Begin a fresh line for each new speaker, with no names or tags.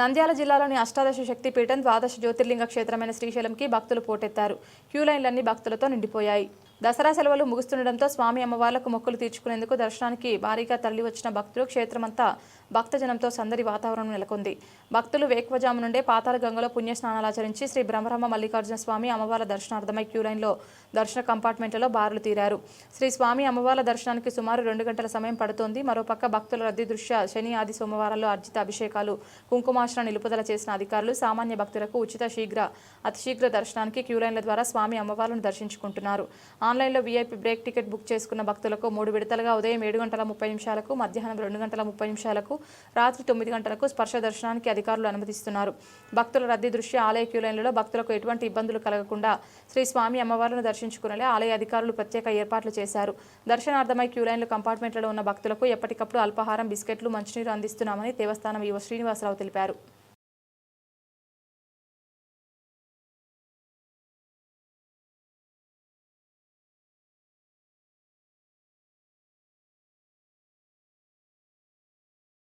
నంద్యాల జిల్లాలోని అష్టాదశ శక్తి పీఠం ద్వాదశ జ్యోతిర్లింగ క్షేత్రమైన శ్రీశైలంకి భక్తులు పోటెత్తారు. క్యూ లైన్లన్నీ భక్తులతో నిండిపోయాయి. దసరా సెలవులు ముగుస్తుండటంతో స్వామి అమ్మవార్లకు మొక్కులు తీర్చుకునేందుకు దర్శనానికి భారీగా తరలివచ్చిన భక్తులు క్షేత్రమంతా భక్తజనంతో సందడి వాతావరణం నెలకొంది. భక్తులు వేకువజాము నుండే పాతాళ గంగలో పుణ్యస్నానాలు ఆచరించి శ్రీ బ్రహ్మరమ్మ మల్లికార్జున స్వామి అమ్మవార్ల దర్శనార్థమై క్యూలైన్లో దర్శన కంపార్ట్మెంట్లలో బారులు తీరారు. శ్రీ స్వామి అమ్మవార్ల దర్శనానికి సుమారు రెండు గంటల సమయం పడుతోంది. మరోపక్క భక్తుల రద్దీ దృష్ట్యా శని ఆది సోమవారాల్లో అర్జిత అభిషేకాలు కుంకుమాశ్ర నిలుపుదల చేసిన అధికారులు సామాన్య భక్తులకు ఉచిత శీఘ్ర అతి శీఘ్ర దర్శనానికి క్యూలైన్ల ద్వారా స్వామి అమ్మవార్లను దర్శించుకుంటున్నారు. ఆన్లైన్లో వీఐపీ బ్రేక్ టికెట్ బుక్ చేసుకున్న భక్తులకు మూడు విడతలుగా ఉదయం ఏడు గంటల ముప్పై నిమిషాలకు మధ్యాహ్నం రెండు గంటల ముప్పై నిమిషాలకు రాత్రి తొమ్మిది గంటలకు స్పర్శ దర్శనానికి అధికారులు అనుమతిస్తున్నారు. భక్తుల రద్దీ దృష్ట్యా ఆలయ క్యూ లైన్లలో భక్తులకు ఎటువంటి ఇబ్బందులు కలగకుండా శ్రీ స్వామి అమ్మవారిని దర్శించుకునేలా ఆలయ అధికారులు ప్రత్యేక ఏర్పాట్లు చేశారు. దర్శనార్థమై క్యూ లైన్లు కంపార్ట్మెంట్లలో ఉన్న భక్తులకు ఎప్పటికప్పుడు అల్పాహారం బిస్కెట్లు మంచినీరు అందిస్తున్నామని దేవస్థానం ఈవో శ్రీనివాసరావు తెలిపారు.